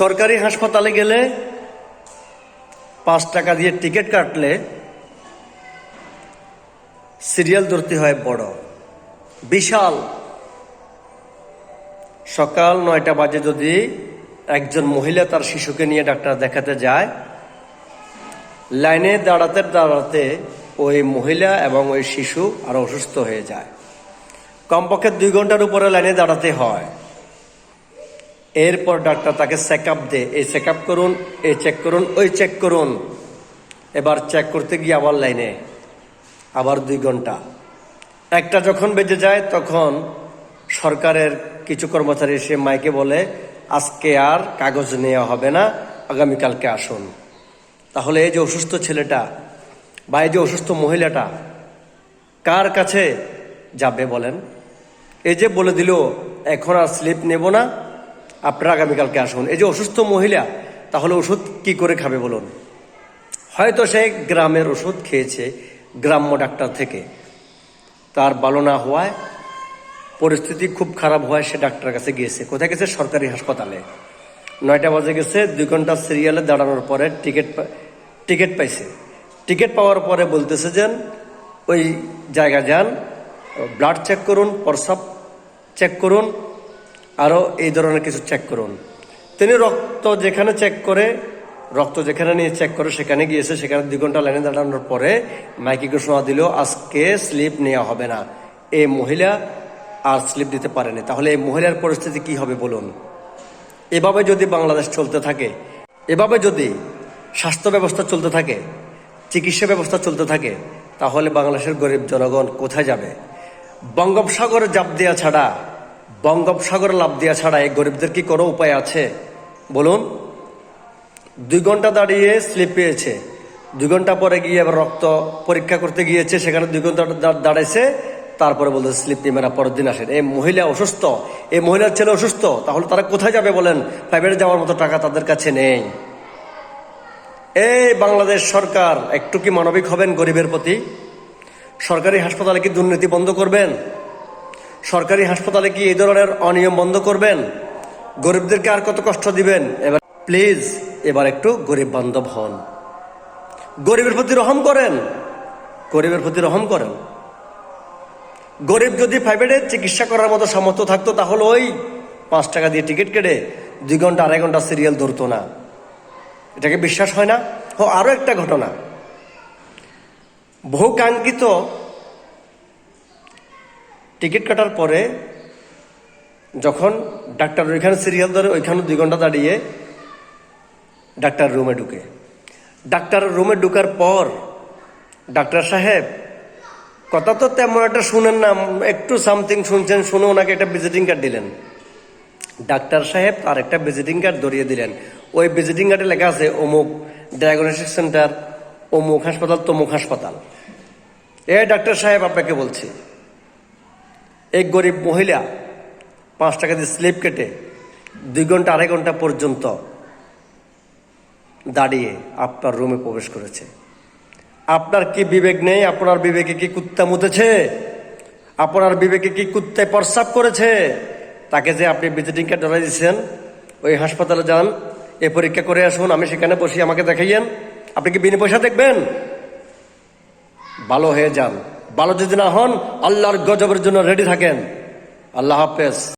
সরকারি হাসপাতালে গেলে পাঁচ টাকা দিয়ে টিকিট কাটলে সিরিয়াল ধরতে হয় বড়। বিশাল। সকাল নয়টা বাজে যদি একজন মহিলা তার শিশুকে নিয়ে ডাক্তার দেখাতে যায়, লাইনে দাঁড়াতে দাঁড়াতে ওই মহিলা এবং ওই শিশু আরও অসুস্থ হয়ে যায়। কমপক্ষে দুই ঘণ্টার উপরে লাইনে দাঁড়াতে হয়। এরপর ডাক্তার তাকে চেক আপ দে এই চেক আপ করুন, এই চেক করুন, ওই চেক করুন। এবার চেক করতে গিয়ে আবার লাইনে, আবার দুই ঘণ্টা। একটা যখন বেজে যায়, তখন সরকারের কিছু কর্মচারী এসে মাইকে বলে, আজকে আর কাগজ নেওয়া হবে না, আগামীকালকে আসুন। তাহলে এই যে অসুস্থ ছেলেটা বা এই যে অসুস্থ মহিলাটা, কার কাছে যাবে বলেন? এই যে বলে দিল, এখন আর স্লিপ নেব না আপনারা আগামীকালকে আসুন। এই যে অসুস্থ মহিলা, তাহলে ওষুধ কি করে খাবে বলুন? হয়তো সে গ্রামের ওষুধ খেয়েছে, গ্রাম্য ডাক্তার থেকে। তার ভালো না হওয়ায়, পরিস্থিতি খুব খারাপ হওয়ায় সে ডাক্তারের কাছে গিয়েছে। কোথায় গেছে? সরকারি হাসপাতালে। নয়টা বাজে গেছে, দুই ঘণ্টা সিরিয়ালে দাঁড়ানোর পরে টিকিট টিকিট পাইছে। টিকিট পাওয়ার পরে বলতেছে যে ওই জায়গা যান ব্লাড চেক করুন প্রসাব চেক করুন আরও এই ধরনের কিছু চেক করুন। তিনি রক্ত যেখানে চেক করে, রক্ত যেখানে নিয়ে চেক করে, সেখানে গিয়েছে, সেখানে দুই ঘণ্টা লাইনে দাঁড়ানোর পরে মাইকি ঘোষণা দিল, আজকে স্লিপ নেওয়া হবে না। এই মহিলা আর স্লিপ দিতে পারেনি। তাহলে এই মহিলার পরিস্থিতি কি হবে বলুন? এভাবে যদি বাংলাদেশ চলতে থাকে, এভাবে যদি স্বাস্থ্য ব্যবস্থা চলতে থাকে, চিকিৎসা ব্যবস্থা চলতে থাকে, তাহলে বাংলাদেশের গরিব জনগণ কোথায় যাবে? বঙ্গোপসাগরে জাপ দেওয়া ছাড়া বঙ্গোপসাগরে লাভ দেওয়া ছাড়া এই গরিবদের কি কোনো উপায় আছে? বলুন। দুই ঘণ্টা দাঁড়িয়ে স্লিপ পেয়েছে। দুই ঘণ্টা পরে গিয়ে আবার রক্ত পরীক্ষা করতে গিয়েছে, সেখানে দুই ঘণ্টা দাঁড়াইছে। তারপরে বলতে স্লিপ না পরের দিন আসেন। এই মহিলা অসুস্থ। এই মহিলার ছেলে অসুস্থ। তাহলে তারা কোথায় যাবে বলেন? প্রাইভেটে যাওয়ার মতো টাকা তাদের কাছে নেই। এই বাংলাদেশ সরকার, একটু কি মানবিক হবেন গরিবের প্রতি? সরকারি হাসপাতালে কি দুর্নীতি বন্ধ করবেন? সরকারি হাসপাতালে কি এই ধরনের অনিয়ম বন্ধ করবেন? গরিবদেরকে আর কত কষ্ট দিবেন? এবার প্লিজ, এবার একটু গরিব বান্ধব হন। গরিবের প্রতি রহম করেন। গরিবের প্রতি রহম করেন। গরিব যদি প্রাইভেটে চিকিৎসা করার মতো সামর্থ্য থাকতো, তাহলে ওই পাঁচ টাকা দিয়ে টিকিট কেটে দুই ঘণ্টা, আড়াই ঘণ্টা সিরিয়াল ধরতো না। এটাকে বিশ্বাস হয় না। ও আরও একটা ঘটনা। বহু কাঙ্ক্ষিত টিকিট কাটার পরে যখন ডাক্তার ওইখানে সিরিয়াল ধরে ওইখানে দুই ঘণ্টা দাঁড়িয়ে ডাক্তার রুমে ঢুকে। ডাক্তার রুমে ঢুকার পর ডাক্তার সাহেব, কথা তো তেমন একটা শুনেন না, একটু সামথিং শুনছেন, শুনে ওনাকে একটা ভিজিটিং কার্ড দিলেন। ডাক্তার সাহেব তার একটা ভিজিটিং কার্ড ধরিয়ে দিলেন। ওই ভিজিটিং কার্ডে লেখা আছে, অমুক ডায়াগনস্টিক সেন্টার অমুক হাসপাতাল, তমুক হাসপাতাল। এ ডাক্তার সাহেব, আপনাকে বলছি এক গরিব মহিলা পাঁচ টাকা দিয়ে স্লিপ কেটে দুই ঘণ্টা আড়াই ঘণ্টা পর্যন্ত দাঁড়িয়ে আপনার রুমে প্রবেশ করেছে। আপনার কি বিবেক নেই? আপনার বিবেকে কি কুত্তা মুতেছে? আপনার বিবেকে কি কুত্তায় প্রস্রাব করেছে? তাকে যে আপনি ভিজিটিং কার্ড ধরে দিচ্ছেন ওই হাসপাতালে যান, এ পরীক্ষা করে আসুন, আমি সেখানে বসি, আমাকে দেখাইয়েন। আপনি কি বিনা পয়সা দেখবেন? ভালো হয়ে যান। ভালো যদি না হন আল্লাহর গজবের জন্য রেডি থাকেন। আল্লাহ হাফেজ।